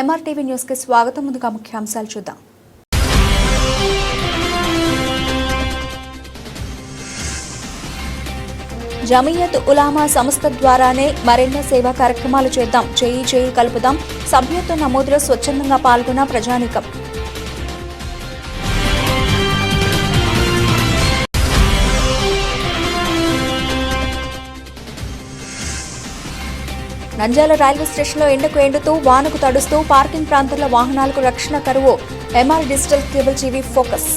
ఎంఆర్టీవీ న్యూస్కి స్వాగతం. ముందుగా ముఖ్యాంశాలు చూద్దాం. జమీయత్ ఉలామా సంస్థ ద్వారానే మరెన్నో సేవా కార్యక్రమాలు చేద్దాం. చేయి చేయి కలుపుదాం. సభ్యత్వ నమోదులో స్వచ్ఛందంగా పాల్గొన్న ప్రజానీకం. నంద్యాల రైల్వే స్టేషన్లో ఎండకు ఎండుతూ వానకు తడుస్తూ పార్కింగ్ ప్రాంతంలో వాహనాలకు రక్షణ కరువు. MR digital cable TV focus.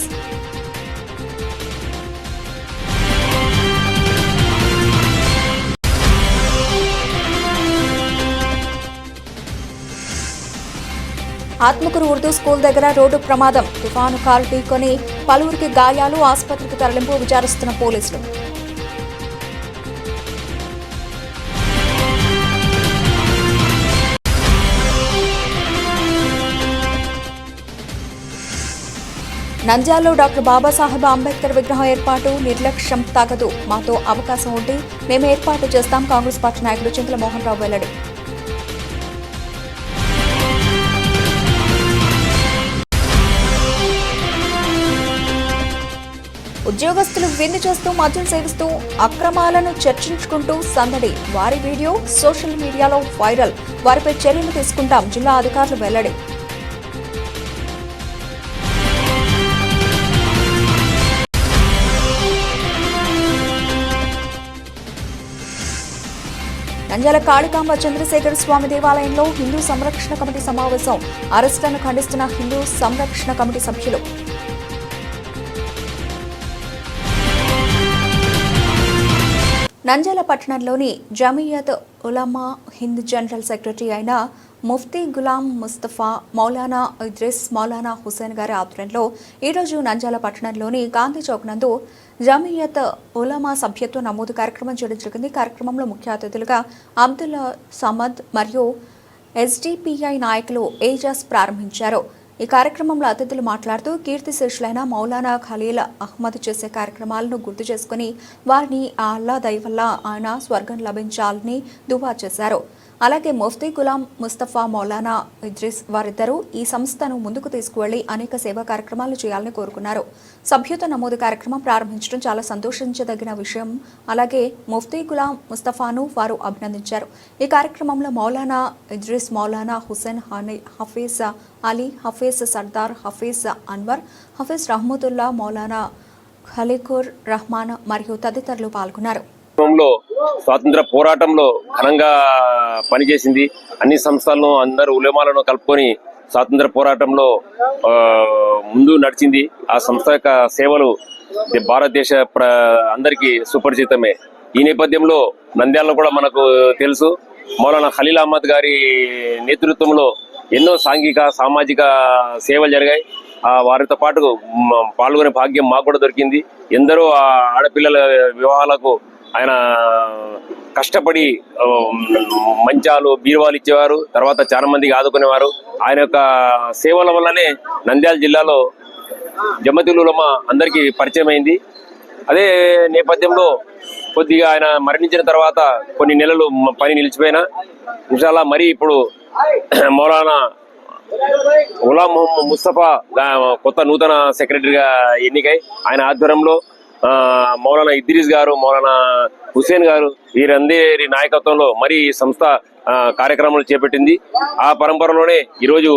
Atmakur Urdu school దగ్గర రోడ్డు ప్రమాదం. తుఫాను కారు ఢీకొని పలువురికి గాయాలు ఆసుపత్రికి తరలింపు విచారిస్తున్న పోలీసులు. నంద్యాలలో డాక్టర్ బాబాసాహెబ్ అంబేద్కర్ విగ్రహం ఏర్పాటు నిర్లక్ష్యం తగదు. మాతో అవకాశం ఉంటే మేము ఏర్పాటు చేస్తాం. కాంగ్రెస్ పార్టీ నాయకుడు చింతల మోహన్ రావు వెల్లడి. ఉద్యోగస్తులు విందు చేస్తూ మద్యం సేవిస్తూ అక్రమాలను చర్చించుకుంటూ సందడి. వారి వీడియో సోషల్ మీడియాలో వైరల్. వారిపై చర్యలు తీసుకుంటాం. జిల్లా అధికారులు వెల్లడి. నంద్యాల కాళికాంబ చంద్రశేఖర స్వామి దేవాలయంలో హిందూ సంరక్షణ కమిటీ సమావేశం. అరెస్టులను ఖండిస్తున్న హిందూ సంరక్షణ కమిటీ సభ్యులు. నంద్యాల పట్టణంలోని జమియత్ ఉలమా హింద్ జనరల్ సెక్రటరీ అయిన ముఫ్తీ గులాం ముస్తఫా మౌలానా ఇద్రిస్ మౌలానా హుసేన్ గారి ఆధ్వర్యంలో ఈరోజు నంజాల పట్టణంలోని గాంధీ చౌక్ నందు జమియత్ ఉలమా సభ్యత్వ నమోదు కార్యక్రమం చేయడం జరిగింది. కార్యక్రమంలో ముఖ్య అతిథులుగా అబ్దుల్లా సమద్ మరియు ఎస్డిపిఐ నాయకులు ఏజాస్ ప్రారంభించారు. ఈ కార్యక్రమంలో అతిథులు మాట్లాడుతూ కీర్తి శిష్యులైన మౌలానా ఖలీల్ అహ్మద్ చేసే కార్యక్రమాలను గుర్తు చేసుకుని వారిని ఆ అల్లా దయవల్ల ఆయన స్వర్గం లభించాలని దువా చేశారు. అలాగే ముఫ్తీ గులాం ముస్తఫా మౌలానా ఇద్రిస్ వారిద్దరూ ఈ సంస్థను ముందుకు తీసుకువెళ్ళి అనేక సేవా కార్యక్రమాలు చేయాలని కోరుకున్నారు. సభ్యత నమోదు కార్యక్రమం ప్రారంభించడం చాలా సంతోషించదగిన విషయం. అలాగే ముఫ్తీ గులాం ముస్తఫాను వారు అభినందించారు. ఈ కార్యక్రమంలో మౌలానా ఇద్రిస్ మౌలానా హుసేన్ హానీ హఫీజ్ అలీ హఫీజ్ సర్దార్ హఫీజ్ అన్వర్ హఫీజ్ రహమతుల్లా మౌలానా ఖలీఖుర్ రహమాన్ మరియు తదితరులు పాల్గొన్నారు. ప్రభుత్వంలో స్వాతంత్ర పోరాటంలో ఘనంగా పనిచేసింది. అన్ని సంస్థలను అందరు ఉలమాలను కలుపుకొని స్వాతంత్ర పోరాటంలో ముందు నడిచింది. ఆ సంస్థ యొక్క సేవలు భారతదేశ ప్ర అందరికీ సుపరిచితమే. ఈ నేపథ్యంలో నంద్యాలలో కూడా మనకు తెలుసు మౌలానా ఖలీల్ అహ్మద్ గారి నేతృత్వంలో ఎన్నో సాంఘిక సామాజిక సేవలు జరిగాయి. ఆ వారితో పాటు పాల్గొనే భాగ్యం మాకు కూడా దొరికింది. ఎందరో ఆ ఆడపిల్లల వివాహాలకు ఆయన కష్టపడి మంచాలు బీరువాలు ఇచ్చేవారు తర్వాత చాలా మందికి ఆదుకునేవారు. ఆయన యొక్క సేవల వల్లనే నంద్యాల జిల్లాలో జమ్మతిలులమ్మ అందరికీ పరిచయం అయింది. అదే నేపథ్యంలో కొద్దిగా ఆయన మరణించిన తర్వాత కొన్ని నెలలు పని నిలిచిపోయినా. ఇన్షాల్లా మరి ఇప్పుడు మౌలానా గులాం ముస్తఫా కొత్త నూతన సెక్రటరీగా ఎన్నికై ఆయన ఆధ్వర్యంలో మౌలానా ఇద్రీస్ గారు మౌలానా హుసేన్ గారు వీరందరి నాయకత్వంలో మరి ఈ సంస్థ కార్యక్రమాలు చేపట్టింది. ఆ పరంపరలోనే ఈరోజు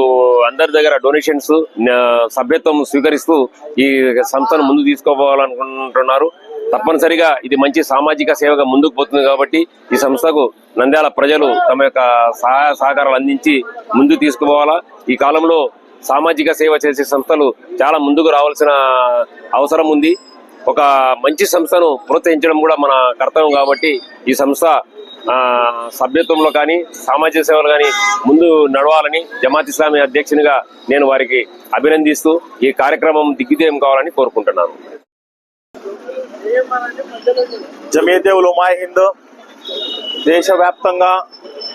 అందరి దగ్గర డొనేషన్స్ సభ్యత్వం స్వీకరిస్తూ ఈ సంస్థను ముందు తీసుకోవాలనుకుంటున్నారు. తప్పనిసరిగా ఇది మంచి సామాజిక సేవగా ముందుకు పోతుంది కాబట్టి ఈ సంస్థకు నంద్యాల ప్రజలు తమ యొక్క సహాయ సహకారాలు అందించి ముందుకు తీసుకుపోవాలా. ఈ కాలంలో సామాజిక సేవ చేసే సంస్థలు చాలా ముందుకు రావాల్సిన అవసరం ఉంది. ఒక మంచి సంస్థను ప్రోత్సహించడం కూడా మన కర్తవ్యం కాబట్టి ఈ సంస్థ సభ్యత్వంలో కానీ సామాజిక సేవలు కానీ ముందు నడవాలని జమాత్ ఇస్లామీ అధ్యక్షునిగా నేను వారికి అభినందిస్తూ ఈ కార్యక్రమం దిగ్విజయం కావాలని కోరుకుంటున్నాను. జమీయతే ఉలమా హింద్ దేశవ్యాప్తంగా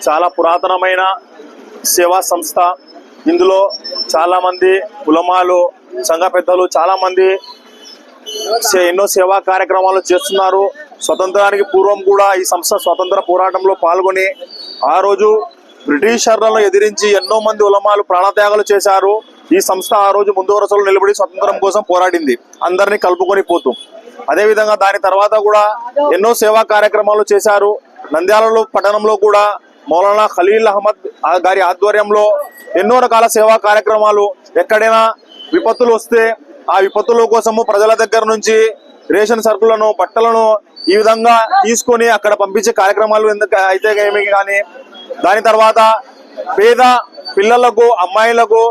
చాలా పురాతనమైన సేవా సంస్థ. ఇందులో చాలామంది కులమాలు ఉలమాలు సంఘ పెద్దలు చాలామంది ఎన్నో సేవా కార్యక్రమాలు చేస్తున్నారు. స్వతంత్రానికి పూర్వం కూడా ఈ సంస్థ స్వతంత్ర పోరాటంలో పాల్గొని ఆ రోజు బ్రిటిషర్లను ఎదిరించి ఎన్నో మంది ఉలమాలు ప్రాణత్యాగాలు చేశారు. ఈ సంస్థ ఆ రోజు ముందు వరుసలో నిలబడి స్వతంత్రం కోసం పోరాడింది. అందరినీ కలుపుకొని పోతూ. అదేవిధంగా దాని తర్వాత కూడా ఎన్నో సేవా కార్యక్రమాలు చేశారు. నంద్యాలలో పట్టణంలో కూడా మౌలానా ఖలీల్ అహ్మద్ గారి ఆధ్వర్యంలో ఎన్నో రకాల సేవా కార్యక్రమాలు. ఎక్కడైనా విపత్తులు వస్తే ఆ విపత్తుల కోసము ప్రజల దగ్గర నుంచి రేషన్ సరుకులను బట్టలను ఈ విధంగా తీసుకొని అక్కడ పంపించే కార్యక్రమాలు ఎందుకు అయితే ఏమి కానీ దాని తర్వాత పేద పిల్లలకు అమ్మాయిలకు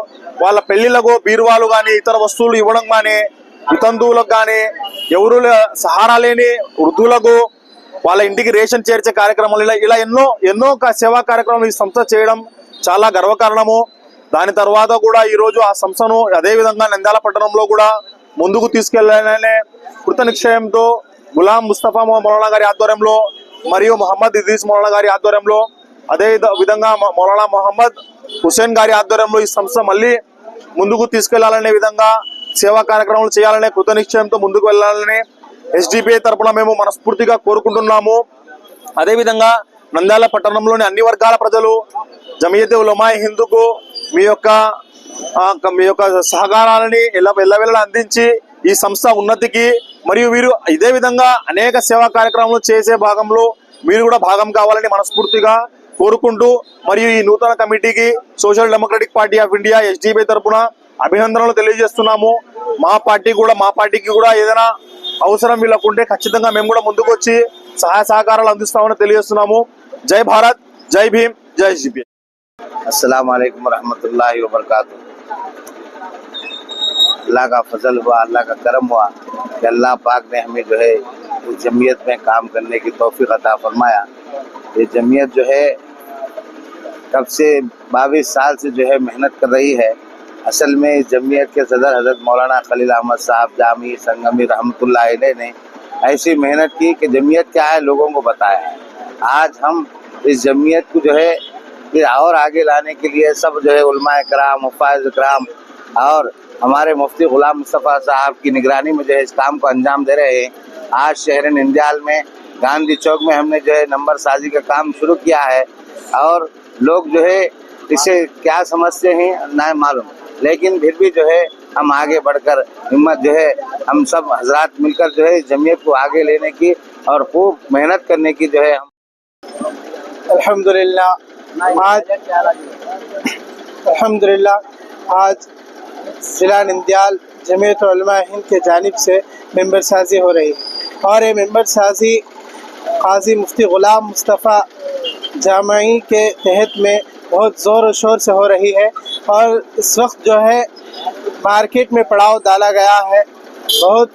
వాళ్ళ పెళ్ళిళ్ళకు బీరువాలు కానీ ఇతర వస్తువులు ఇవ్వడం కానీ వితంతువులకు కానీ ఎవరు సహారా లేని వృద్ధులకు వాళ్ళ ఇంటికి రేషన్ చేర్చే కార్యక్రమాలు ఇలా ఇలా ఎన్నో ఎన్నో సేవా కార్యక్రమాలు ఈ సంస్థ చేయడం చాలా గర్వకారణము. దాని తర్వాత కూడా ఈరోజు ఆ సంస్థను అదే విధంగా నంద్యాల పట్టణంలో కూడా ముందుకు తీసుకెళ్ళాలనే కృత నిశ్చయంతో గులాం ముస్తఫా మౌలానా గారి ఆధ్వర్యంలో మరియు మొహమ్మద్ ఇదీస్ మౌలానా గారి ఆధ్వర్యంలో అదే విధంగా మౌలానా మొహమ్మద్ హుసేన్ గారి ఆధ్వర్యంలో ఈ సంస్థ మళ్ళీ ముందుకు తీసుకెళ్ళాలనే విధంగా సేవా కార్యక్రమాలు చేయాలనే కృత నిశ్చయంతో ముందుకు వెళ్ళాలని ఎస్డిపిఐ తరపున మేము మనస్ఫూర్తిగా కోరుకుంటున్నాము. అదేవిధంగా నంద్యాల పట్టణంలోని అన్ని వర్గాల ప్రజలు జమియతే ఉలమాయి హిందుకు మీ యొక్క మీ యొక్క సహకారాలని ఎలా ఎల్లవెల్లలా అందించి ఈ సంస్థ ఉన్నతికి మరియు వీరు ఇదే విధంగా అనేక సేవా కార్యక్రమాలు చేసే భాగంలో మీరు కూడా భాగం కావాలని మనస్ఫూర్తిగా కోరుకుంటూ మరియు ఈ నూతన కమిటీకి Social Democratic Party of India SDPI తరఫున అభినందనలు తెలియజేస్తున్నాము. మా పార్టీ కూడా మా పార్టీకి కూడా ఏదైనా అవసరం వీళ్ళకుంటే ఖచ్చితంగా మేము కూడా ముందుకు వచ్చి సహాయ సహకారాలు అందిస్తామని తెలియజేస్తున్నాము. జై భారత్ జై భీమ్ జై السلام علیکم ورحمۃ اللہ وبرکاتہ۔ اللہ کا فضل ہوا، اللہ کا کرم ہوا کہ اللہ پاک نے ہمیں جو ہے اس جمعیت میں کام کرنے کی توفیق عطا فرمایا۔ یہ جمعیت جو ہے کب سے باویس سال سے جو ہے محنت کر رہی ہے۔ اصل میں اس جمعیت کے صدر حضرت مولانا خلیل احمد صاحب جامع سنگمی رحمۃ اللہ علیہ نے ایسی محنت کی کہ جمعیت کیا ہے لوگوں کو بتایا۔ آج ہم اس جمعیت کو جو ہے پھر اور آگے لانے کے لیے سب جو ہے علماء کرام، حفاظ کرام اور ہمارے مفتی غلام مصطفیٰ صاحب کی نگرانی میں جو ہے اس کام کو انجام دے رہے ہیں۔ آج شہر نندیال میں، گاندھی چوک میں ہم نے جو ہے نمبر سازی کا کام شروع کیا ہے اور لوگ جو ہے اسے کیا سمجھتے ہیں نہ معلوم۔ لیکن پھر بھی جو ہے ہم آگے بڑھ کر ہمت جو ہے ہم سب حضرات مل کر جو ہے جمعیت کو آگے لینے کی اور خوب محنت کرنے کی جو ہے ہم الحمد للہ آج الحمد للہ آج ضلع نندیال جمعیت علماء ہند کے جانب سے ممبر سازی ہو رہی ہے۔ اور یہ ممبر سازی قاضی مفتی غلام مصطفیٰ جامعی کے تحت میں بہت زور و شور سے ہو رہی ہے۔ اور اس وقت جو ہے، مارکیٹ میں پڑاؤ ڈالا گیا ہے۔ بہت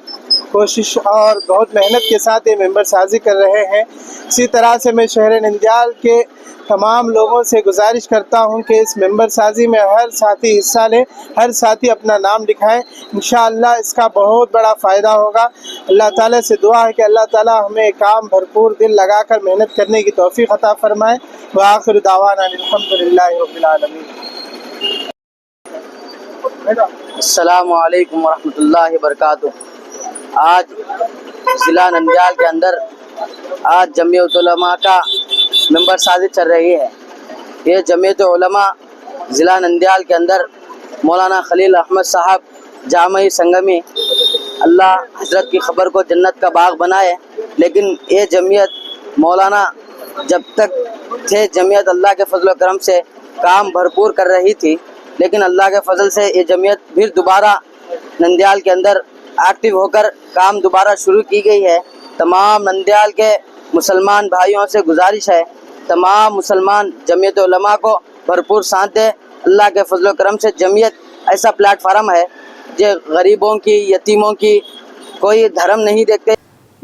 کوشش اور بہت محنت کے ساتھ یہ ممبر سازی کر رہے ہیں۔ اسی طرح سے میں شہر ننجال کے تمام لوگوں سے گزارش کرتا ہوں کہ اس ممبر سازی میں ہر ساتھی حصہ لیں، ہر ساتھی اپنا نام لکھائیں۔ انشاءاللہ اس کا بہت بڑا فائدہ ہوگا۔ اللہ تعالیٰ سے دعا ہے کہ اللہ تعالیٰ ہمیں کام بھرپور دل لگا کر محنت کرنے کی توفیق عطا فرمائے۔ وآخر دعوانا الحمدللہ رب العالمین۔ السلام علیکم ورحمۃ اللہ وبرکاتہ۔ آج ضلع ننجال کے اندر آج جمعیت علماء کا ممبر سازی چل رہی ہے۔ یہ جمعیت علماء ضلع نندیال کے اندر مولانا خلیل احمد صاحب جامعی سنگمی اللہ حضرت کی خبر کو جنت کا باغ بنائے۔ لیکن یہ جمعیت مولانا جب تک تھے جمعیت اللہ کے فضل و کرم سے کام بھرپور کر رہی تھی، لیکن اللہ کے فضل سے یہ جمعیت پھر دوبارہ نندیال کے اندر ایکٹیو ہو کر کام دوبارہ شروع کی گئی ہے۔ تمام نندیال کے مسلمان بھائیوں سے گزارش ہے۔ تمام مسلمان جمعیت علماء کو بھرپور سانتے۔ اللہ کے فضل و کرم سے جمعیت ایسا پلیٹ فارم ہے جو غریبوں کی، یتیموں کی کوئی دھرم نہیں دیکھتے۔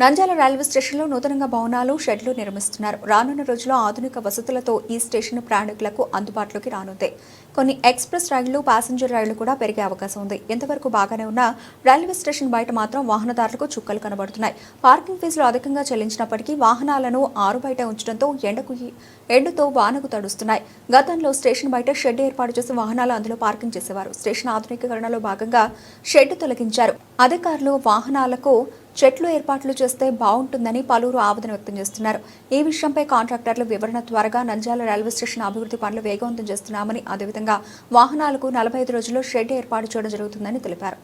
నంద్యాల రైల్వే స్టేషన్లో నూతనంగా భవనాలు షెడ్లు నిర్మిస్తున్నారు రానున్న రోజుల్లో ఆధునిక వసతులతో ఈ స్టేషన్ ప్రయాణికులకు అందుబాటులోకి రానుంది కొన్ని ఎక్స్ప్రెస్ రైళ్ళు ప్యాసింజర్ రైళ్ళు కూడా పెరిగే అవకాశం ఉంది. ఎంతవరకు బాగానే ఉన్నా రైల్వే స్టేషన్ బయట మాత్రం వాహనదారులకు చుక్కలు కనబడుతున్నాయి. పార్కింగ్ ఫీజులు అధికంగా చెల్లించినప్పటికీ వాహనాలను ఆరు బయట ఉంచడంతో ఎండకు ఎండుతో వానకు తడుస్తున్నాయి. గతంలో స్టేషన్ బయట షెడ్ ఏర్పాటు చేసి వాహనాలు అందులో పార్కింగ్ చేసేవారు. స్టేషన్ ఆధునికీకరణలో భాగంగా షెడ్ తొలగించారు. అధికారులు వాహనాలకు చెట్లు ఏర్పాట్లు చేస్తే బాగుంటుందని పలువురు ఆవేదన వ్యక్తం చేస్తున్నారు. ఈ విషయంపై కాంట్రాక్టర్లు వివరణ త్వరగా నంద్యాల రైల్వే స్టేషన్ అభివృద్ధి పనులు వేగవంతం చేస్తున్నామని అదేవిధంగా వాహనాలకు నలభై ఐదు రోజుల్లో షెడ్ ఏర్పాటు చేయడం జరుగుతుందని తెలిపారు.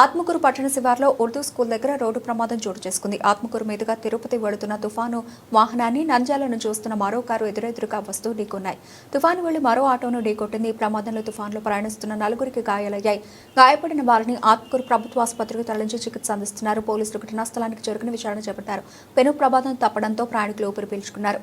ఆత్మకూరు పట్టణ శివార్లో ఉర్దూ స్కూల్ దగ్గర రోడ్డు ప్రమాదం చోటు చేసుకుంది. ఆత్మకూరు మీదుగా తిరుపతి వెళుతున్న తుఫాను వాహనాన్ని నంజాలను చూస్తున్న మరో కారు ఎదురెదురుగా వస్తూ ఢీకొన్నాయి. తుఫాను వెళ్ళి మరో ఆటోను ఢీకొట్టింది. ఈ ప్రమాదంలో తుఫాన్లో ప్రయాణిస్తున్న నలుగురికి గాయాలయ్యాయి. గాయపడిన వారిని ఆత్మకూరు ప్రభుత్వ ఆసుపత్రికి తరలించి చికిత్స అందిస్తున్నారు. పోలీసులు ఘటనా స్థలానికి చేరుకుని విచారణ చేపట్టారు. పెను ప్రమాదం తప్పడంతో ప్రయాణికులు ఊపిరి పీల్చుకున్నారు.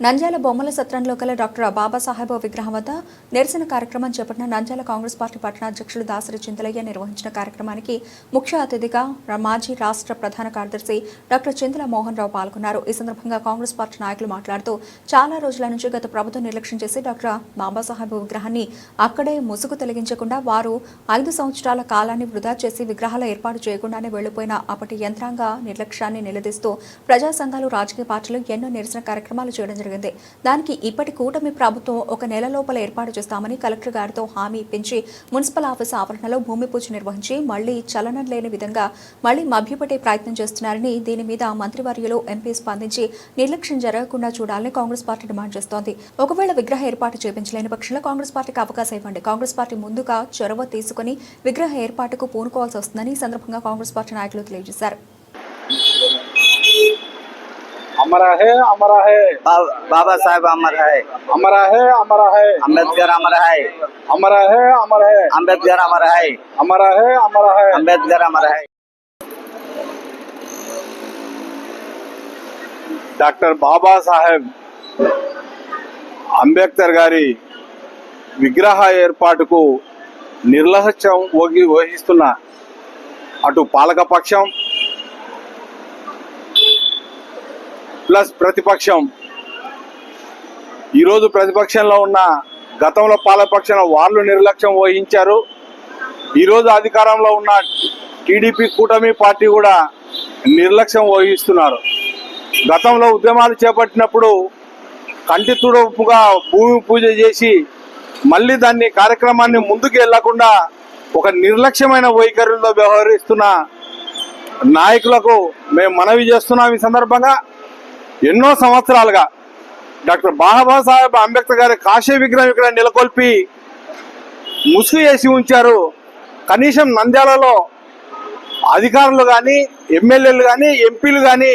నంద్యాల బొమ్మల సత్రంలో గల డాక్టర్ బాబాసాహెబ్ విగ్రహం వద్ద నిరసన కార్యక్రమం చేపట్టిన నంద్యాల కాంగ్రెస్ పార్టీ పట్టణాధ్యక్షులు దాసరి చింతలయ్య నిర్వహించిన కార్యక్రమానికి ముఖ్య అతిథిగా మాజీ రాష్ట్ర ప్రధాన కార్యదర్శి డాక్టర్ చింతల మోహన్ రావు పాల్గొన్నారు. ఈ సందర్భంగా కాంగ్రెస్ పార్టీ నాయకులు మాట్లాడుతూ చాలా రోజుల నుంచి గత ప్రభుత్వం నిర్లక్ష్యం చేసి డాక్టర్ బాబాసాహెబ్ విగ్రహాన్ని అక్కడే ముసుగు తొలగించకుండా వారు ఐదు సంవత్సరాల కాలాన్ని వృధా చేసి విగ్రహాల ఏర్పాటు చేయకుండానే వెళ్ళిపోయిన అప్పటి యంత్రాంగ నిర్లక్ష్యాన్ని నిలదీస్తూ ప్రజా సంఘాలు రాజకీయ పార్టీలు ఎన్నో నిరసన కార్యక్రమాలు చేయడం జరిగింది. దానికి ఇప్పటి కూటమి ప్రభుత్వం ఒక నెల లోపల ఏర్పాటు చేస్తామని కలెక్టర్ గారితో హామీ ఇప్పించి మున్సిపల్ ఆఫీస్ ఆవరణలో భూమి పూజ నిర్వహించి మళ్ళీ చలనం లేని విధంగా మళ్ళీ మభ్యపెట్టే ప్రయత్నం చేస్తున్నారని దీని మీద మంత్రివర్యులు ఎంపీ స్పందించి నిర్లక్ష్యం జరగకుండా చూడాలని కాంగ్రెస్ పార్టీ డిమాండ్ చేస్తోంది. ఒకవేళ విగ్రహ ఏర్పాటు చేపించలేని పక్షంలో కాంగ్రెస్ పార్టీకి అవకాశం ఇవ్వండి. కాంగ్రెస్ పార్టీ ముందుగా చొరవ తీసుకుని విగ్రహ ఏర్పాటుకు పూనుకోవాల్సి వస్తుందని ఈ సందర్భంగా కాంగ్రెస్ పార్టీ నాయకులు తెలియజేశారు. అమరా హే అమరా హే బాబా సాహెబ్ అమర్ హై అమరా హే అమరా హై అంబేద్కర్ అమర్ హై అమరా హే అమర్ హై అంబేద్కర్ అమర్ హై అమరా హే అమరా హై అంబేద్కర్ అమర్ హై డాక్టర్ బాబాసాహెబ్ అంబేద్కర్ గారి విగ్రహ ఏర్పాటుకు నిర్లక్ష్యం వహిస్తున్న అటు పాలకపక్షం ప్లస్ ప్రతిపక్షం. ఈరోజు ప్రతిపక్షంలో ఉన్న గతంలో పాలకపక్షంలో వాళ్ళు నిర్లక్ష్యం వహించారు. ఈరోజు అధికారంలో ఉన్న టీడీపీ కూటమి పార్టీ కూడా నిర్లక్ష్యం వహిస్తున్నారు. గతంలో ఉద్యమాలు చేపట్టినప్పుడు కంటి తుడుపుగా భూమి పూజ చేసి మళ్ళీ దాన్ని కార్యక్రమాన్ని ముందుకు వెళ్ళకుండా ఒక నిర్లక్ష్యమైన వైఖరులతో వ్యవహరిస్తున్న నాయకులకు మేము మనవి చేస్తున్నాం ఈ సందర్భంగా. ఎన్నో సంవత్సరాలుగా డాక్టర్ బాబాసాహెబ్ అంబేద్కర్ గారి కాశీ విగ్రహం ఇక్కడ నెలకొల్పి ముసుగు వేసి ఉంచారు. కనీసం నంద్యాలలో అధికారులు కానీ ఎమ్మెల్యేలు కానీ ఎంపీలు కానీ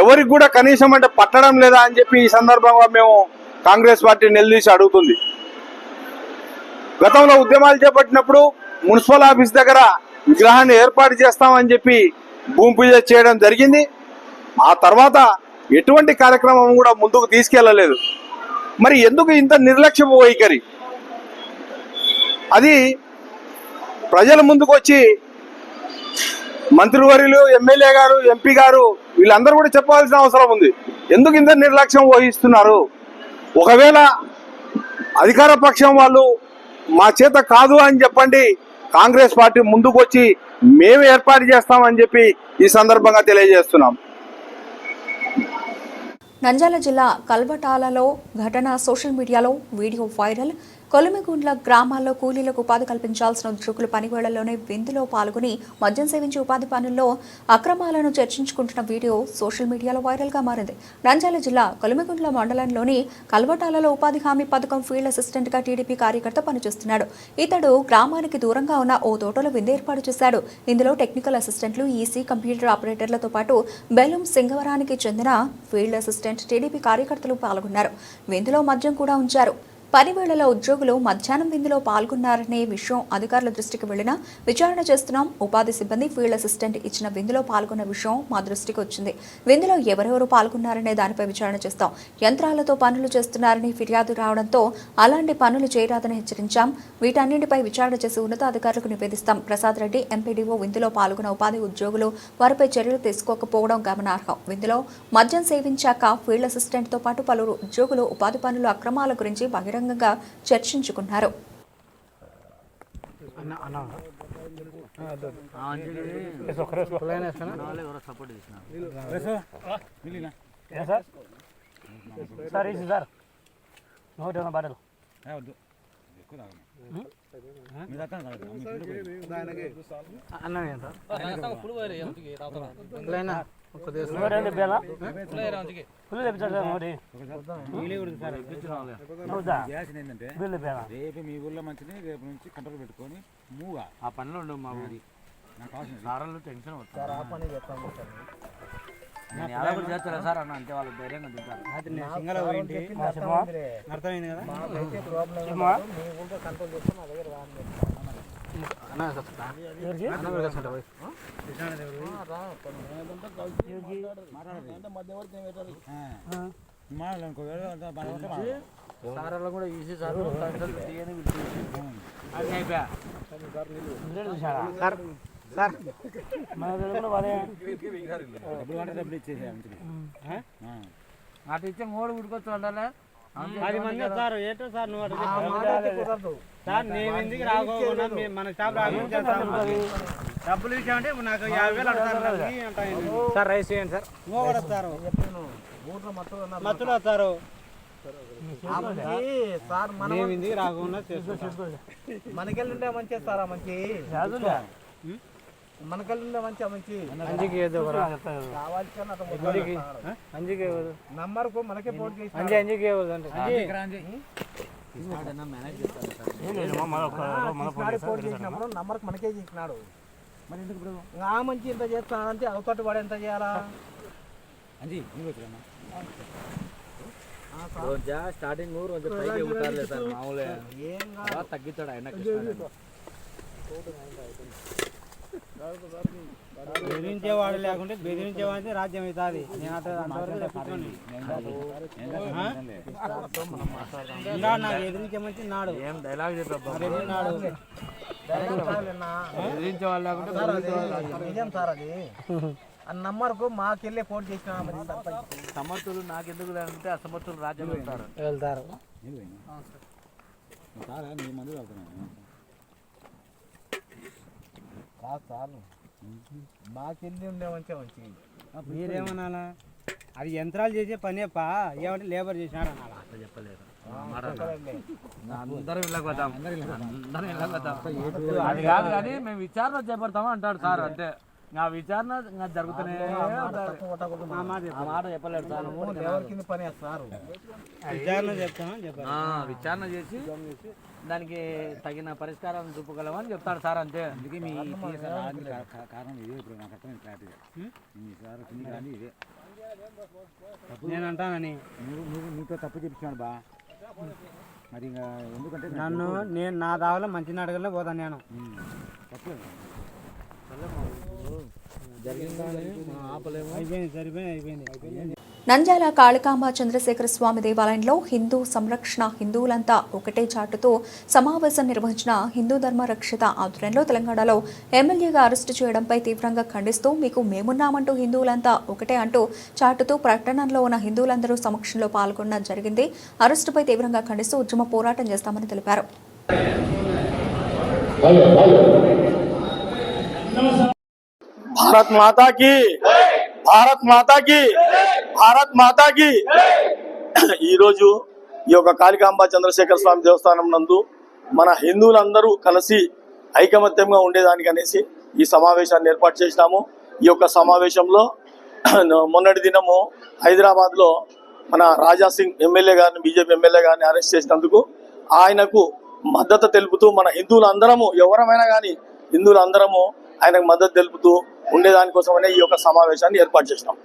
ఎవరికి కూడా కనీసం అంటే పట్టడం లేదా అని చెప్పి ఈ సందర్భంగా మేము కాంగ్రెస్ పార్టీ నిలదీసి అడుగుతుంది. గతంలో ఉద్యమాలు చేపట్టినప్పుడు మున్సిపల్ ఆఫీస్ దగ్గర విగ్రహాన్ని ఏర్పాటు చేస్తామని చెప్పి భూమి పూజ చేయడం జరిగింది. ఆ తర్వాత ఎటువంటి కార్యక్రమం కూడా ముందుకు తీసుకెళ్ళలేదు. మరి ఎందుకు ఇంత నిర్లక్ష్యపు వైఖరి అది ప్రజల ముందుకు వచ్చి మంత్రివర్యులు ఎమ్మెల్యే గారు ఎంపీ గారు వీళ్ళందరూ కూడా చెప్పాల్సిన అవసరం ఉంది. ఎందుకు ఇంత నిర్లక్ష్యం వహిస్తున్నారు? ఒకవేళ అధికార పక్షం వాళ్ళు మా చేత కాదు అని చెప్పండి కాంగ్రెస్ పార్టీ ముందుకు వచ్చి మేము ఏర్పాటు చేస్తామని చెప్పి ఈ సందర్భంగా తెలియజేస్తున్నాం. నంద్యాల జిల్లా కల్వటాలలో ఘటన సోషల్ మీడియాలో వీడియో వైరల్. కొలిమిగుండ్ల గ్రామాల్లో కూలీలకు ఉపాధి కల్పించాల్సిన ఉద్యోగులు పనివేళల్లోనే విందులో పాల్గొని మద్యం సేవించి ఉపాధి పనుల్లో అక్రమాలను చర్చించుకుంటున్న వీడియో సోషల్ మీడియాలో వైరల్గా మారింది. నంద్యాల జిల్లా కొలిమిగుండ్ల మండలంలోని కల్వటాలలో ఉపాధి హామీ పథకం ఫీల్డ్ అసిస్టెంట్గా టీడీపీ కార్యకర్త పనిచేస్తున్నాడు. ఇతడు గ్రామానికి దూరంగా ఉన్న ఓ తోటలో విందు ఏర్పాటు చేశాడు. ఇందులో టెక్నికల్ అసిస్టెంట్లు ఈసీ కంప్యూటర్ ఆపరేటర్లతో పాటు బెలూం సింగవరానికి చెందిన ఫీల్డ్ అసిస్టెంట్ టీడీపీ కార్యకర్తలు పాల్గొన్నారు. విందులో మద్యం కూడా ఉంచారు. పనివేళలో ఉద్యోగులు మధ్యాహ్నం విందులో పాల్గొన్నారనే విషయం అధికారుల దృష్టికి వెళ్ళినా విచారణ చేస్తున్నాం. ఉపాధి సిబ్బంది ఫీల్డ్ అసిస్టెంట్ ఇచ్చిన విందులో పాల్గొన్న విషయం మా దృష్టికి వచ్చింది. విందులో ఎవరెవరు పాల్గొన్నారనే దానిపై విచారణ చేస్తాం. యంత్రాలతో పనులు చేస్తున్నారని ఫిర్యాదు రావడంతో అలాంటి పనులు చేయరాదని హెచ్చరించాం. వీటన్నింటిపై విచారణ చేసి ఉన్నతాధికారులకు నివేదిస్తాం. ప్రసాద్ రెడ్డి ఎంపీడీఓ విందులో పాల్గొన్న ఉపాధి ఉద్యోగులు వారిపై చర్యలు తీసుకోకపోవడం గమనార్హం. విందులో మద్యం సేవించాక ఫీల్డ్ అసిస్టెంట్తో పాటు పలువురు ఉద్యోగులు ఉపాధి పనుల అక్రమాల గురించి బహిరంగంగా చర్చించుకున్నారు. సార్ ఇది సార్. నూట ఇరవై బాటలు? రేపు మీ ఊళ్ళో మంచిది రేపు నుంచి కంట్రోల్ పెట్టుకొని మూగా. ఆ పనులు ఉండవు మా ఊరి. సార్లు టెన్షన్ నేను ఎలా కూడా చేస్తారా సార్ అన్న? అంటే వాళ్ళు ధైర్యంగా తింటారు. సింగల్ పోయింటి. అర్థమైంది కదా? సారాలు కూడా ఈసీ సార్ సార్ సార్ మన కూడా వాడే. డబ్బులు అంటే డబ్బులు అటు ఇచ్చే మూడు ఉడుకొచ్చు ఉండాలి పది మంది సార్ ఏంటో సార్ నువ్వు సార్ నేను ఎందుకు రాకోకుండా మీ- మన రాకుండా డబ్బులు ఇచ్చామంటే నాకు యాభై వేలు అడుగుతారు సార్ రైస్ చేయండి సార్. వస్తారు. మత్తులు వస్తారు. సార్ మనం ఎందుకు రాకుండా మనకెళ్ళుండే మంచి? సారా మంచి మంచి మంచి అంజికి ఏదో అంజికి నంబర్కు మనకే ఫోన్ చేసి అంజి అంజికి ఫోన్ చేసినప్పుడు నంబర్కి మనకే చేసినాడు. మరి ఎందుకు ఇప్పుడు ఆ మంచి ఎంత చేస్తున్నాడంటే అవతోటి వాడు ఎంత చేయాలా? అంజీ స్టార్టింగ్ కొంచెం పైకి ఉంటారులే సార్ మామూలుగా. ఏం తర్వాత తగ్గిస్తాడు ఆయన బెదిరించేవాడు లేకుంటే బెదిరించేవాడితే రాజ్యం అవుతుంది. నేను అంతవరకు నాకు ఎదిరించే మంచి నాడు ఏం డైలాగ్ చెప్పా నాడు ఎదిరించే వాళ్ళు లేకుంటే నిజం సార్ అది. ఆ నంబర్కు మాకెళ్ళే ఫోన్ చేసిన సమర్థులు నాకెందుకు లేదంటే అసమర్థులు రాజ్యం వెళ్తారు. వెళ్తారు సారా నీ మందు తాగుతున్నాను చాలు మాకెళ్ళి ఉండే మంచి మంచి మీరేమనాలా? అది యంత్రాలు చేసే పనే పా ఏమంటే లేబర్ అందరం వెళ్ళకపోతాం అందరం వెళ్ళకపోతాం అది కాదు కానీ మేము విచారణ చేపడతాము అంటాడు సార్ అంతే. నా విచారణ ఇంకా జరుగుతూనే మాట చెప్పలేడు సార్. విచారణ చెప్పారు. ఆ, విచారణ చేసి దానికి తగిన పరిష్కారం చూపగలమని చెప్తాడు సార్ అంతే. అందుకే మీ కారణం ఇదే ఇప్పుడు నాకు అర్థమైంది క్లారిటీగా మీ సార్ కింది కానీ ఇదే. నేను అంటానని. నువ్వు నువ్వు నీతో తప్పు చెప్తున్నాడు బా. మరి ఇంకా ఎందుకంటే నన్ను నేను నా దావలో మంచి అడగలే పోతాను నేను. ఉమ్, తప్పు జరిగిందని ఆపలేము. అయిపోయింది సరిపోయింది అయిపోయింది. నంద్యాల కాళికాంబ చంద్రశేఖర స్వామి దేవాలయంలో హిందూ సంరక్షణ హిందువులంతా ఒకటే చాటుతో సమావేశం నిర్వహించిన హిందూ ధర్మ రక్షిత ఆధ్వర్యంలో తెలంగాణలో ఎమ్మెల్యేగా అరెస్టు చేయడంపై తీవ్రంగా ఖండిస్తూ మీకు మేమున్నామంటూ హిందువులంతా ఒకటే అంటూ చాటుతూ ప్రకటనలో ఉన్న హిందువులందరూ సమక్షంలో పాల్గొనడం జరిగింది. అరెస్టుపై తీవ్రంగా ఖండిస్తూ ఉద్యమ పోరాటం చేస్తామని తెలిపారు. భారత్ మాతా కి భారత్ మాతాకి భారత్ మాతాకి. ఈరోజు ఈ యొక్క కాళికాంబ చంద్రశేఖర స్వామి దేవస్థానం నందు మన హిందువులందరూ కలిసి ఐకమత్యంగా ఉండేదానికి అనేసి ఈ సమావేశాన్ని ఏర్పాటు చేసినాము. ఈ యొక్క సమావేశంలో మొన్నటి దినము హైదరాబాద్లో మన రాజా సింగ్ ఎమ్మెల్యే గారిని బీజేపీ ఎమ్మెల్యే గారిని అరెస్ట్ చేసినందుకు ఆయనకు మద్దతు తెలుపుతూ మన హిందువులందరము ఎవరమైనా కానీ హిందువులందరము ఆయనకు మద్దతు తెలుపుతూ ఉండేదానికోసమనే ఈ యొక్క సమావేశాన్ని ఏర్పాటు చేసినాం.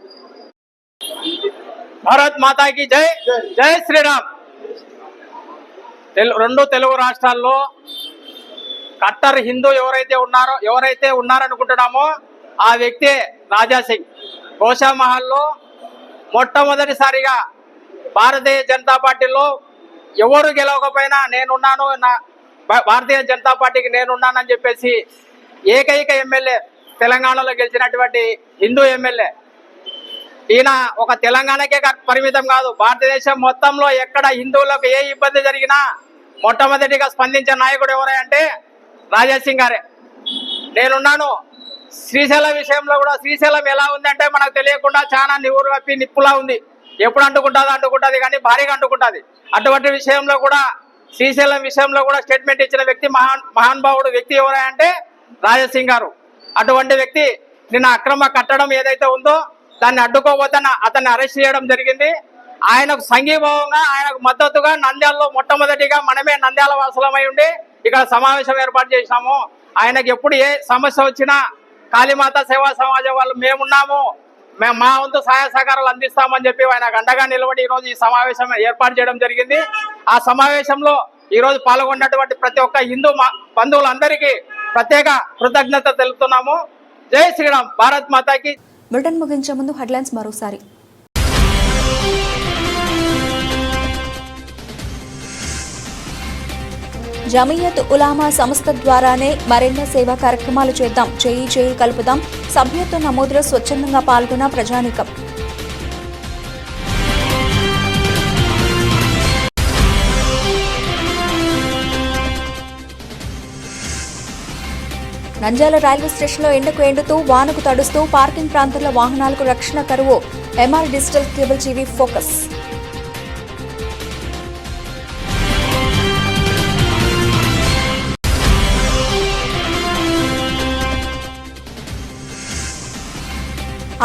భారత్ మాతాకి జై జై శ్రీరామ్. తెలు రెండు తెలుగు రాష్ట్రాల్లో కట్టర్ హిందూ ఎవరైతే ఉన్నారో ఎవరైతే ఉన్నారనుకుంటున్నామో ఆ వ్యక్తే రాజా సింగ్. గోషామహల్లో మొట్టమొదటిసారిగా భారతీయ జనతా పార్టీలో ఎవరు గెలవకపోయినా నేనున్నాను నా భారతీయ జనతా పార్టీకి నేనున్నానని చెప్పేసి ఏకైక ఎమ్మెల్యే తెలంగాణలో గెలిచినటువంటి హిందూ ఎమ్మెల్యే. ఈయన ఒక తెలంగాణకే కాక పరిమితం కాదు. భారతదేశం మొత్తంలో ఎక్కడ హిందువులకు ఏ ఇబ్బంది జరిగినా మొట్టమొదటిగా స్పందించే నాయకుడు ఎవరంటే రాజాసింగ్ గారే. నేనున్నాను. శ్రీశైలం విషయంలో కూడా శ్రీశైలం ఎలా ఉంది అంటే మనకు తెలియకుండా చాలా నివురు కప్పి నిప్పులా ఉంది. ఎప్పుడు అంటుకుంటుంది అంటుకుంటుంది కానీ భారీగా అంటుకుంటుంది. అటువంటి విషయంలో కూడా శ్రీశైలం విషయంలో కూడా స్టేట్మెంట్ ఇచ్చిన వ్యక్తి మహాన్ మహానుభావుడు వ్యక్తి ఎవరంటే రాజసింగ్ గారు. అటువంటి వ్యక్తి నిన్న అక్రమ కట్టడం ఏదైతే ఉందో దాన్ని అడ్డుకోబోతున్న అతన్ని అరెస్ట్ చేయడం జరిగింది. ఆయనకు సంఘీభావంగా ఆయనకు మద్దతుగా నంద్యాలలో మొట్టమొదటిగా మనమే నంద్యాల వాసులమై ఉండి ఇక్కడ సమావేశం ఏర్పాటు చేసినాము ఆయనకు ఎప్పుడు ఏ సమస్య వచ్చినా కాళీమాత సేవా సమాజం వాళ్ళు మేమున్నాము. మేము మా వంతు సహాయ సహకారాలు అందిస్తామని చెప్పి ఆయనకు అండగా నిలబడి ఈరోజు ఈ సమావేశం ఏర్పాటు చేయడం జరిగింది. ఆ సమావేశంలో ఈరోజు పాల్గొన్నటువంటి ప్రతి ఒక్క హిందూ మా- బంధువులందరికీ ప్రత్యేక కృతజ్ఞత తెలుపుతున్నాము. జై శ్రీరామ్ భారత్ మాతాకి. బ్రిటన్ ముగించే ముందు హెడ్లైన్స్ మరోసారి. జమీయత్ ఉలామా సంస్థ ద్వారానే మరెన్నో సేవా కార్యక్రమాలు చేద్దాం. చేయి చేయి కలుపుదాం. సభ్యత్వ నమోదులో స్వచ్ఛందంగా పాల్గొన్న ప్రజానికం. నంద్యాల రైల్వే స్టేషన్లో ఎండకు ఎండుతూ వానకు తడుస్తూ పార్కింగ్ ప్రాంతంలో వాహనాలకు రక్షణ కరువు. MR digital cable TV focus.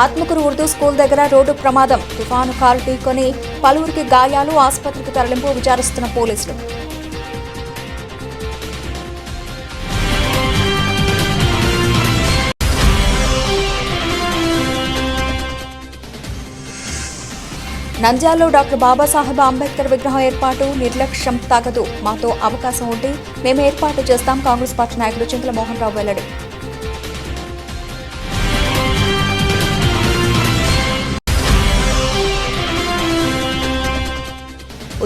Atmakur Urdu school దగ్గర రోడ్డు ప్రమాదం. తుఫాను కారు ఢీకొని పలువురికి గాయాలు ఆసుపత్రికి తరలింపు విచారిస్తున్న పోలీసులు. నంద్యాలలో డాక్టర్ బాబాసాహెబ్ అంబేద్కర్ విగ్రహం ఏర్పాటు నిర్లక్ష్యం తగదు. మాతో అవకాశం ఉంటే మేము ఏర్పాటు చేస్తాం. కాంగ్రెస్ పార్టీ నాయకుడు చింతల మోహన్ రావు వెల్లడి.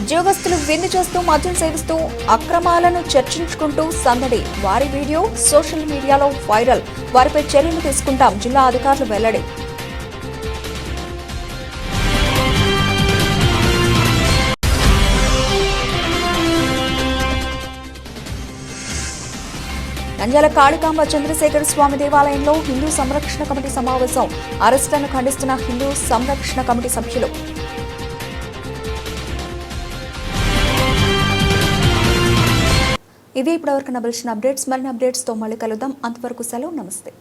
ఉద్యోగస్తులు విందు చేస్తూ మద్యం సేవిస్తూ అక్రమాలను చర్చించుకుంటూ సందడి. వారి వీడియో సోషల్ మీడియాలో వైరల్. వారిపై చర్యలు తీసుకుంటాం. జిల్లా అధికారులు వెల్లడి. నంద్యాల కాళికాంబ చంద్రశేఖర స్వామి దేవాలయంలో హిందూ సంరక్షణ కమిటీ సమావేశం. అరెస్టులను ఖండిస్తున్న హిందూ సంరక్షణ కమిటీ సభ్యులు. ఇవి ఇప్పటివరకు నబలిసిన అప్డేట్స్. మరిన్ని అప్డేట్స్తో మళ్ళీ కలుద్దాం. అంతవరకు సెలవు. నమస్తే.